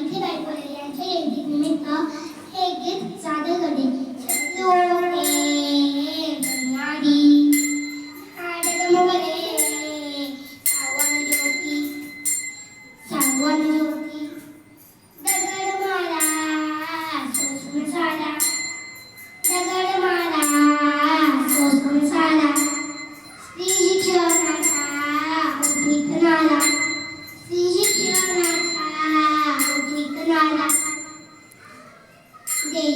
你替代一。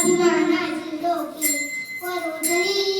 Bagaimana jendoki Kau rujuk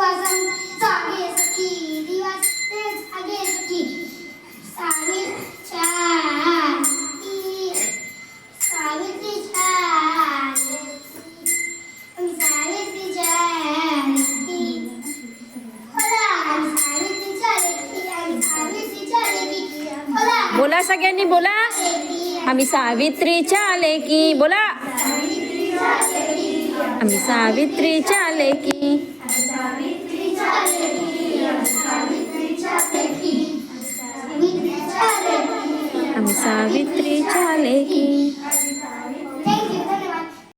दिवासन जागे सखी दिवस ते जागे सखी सावित्रीच्या सावित्रीच्या सावित्रीच्या बोला सगळ्यांनी बोला. आम्ही सावित्रीच्या आले की बोला. आम्ही सावित्रीच्या लेकी. आम्ही सावित्रीच्या लेकी.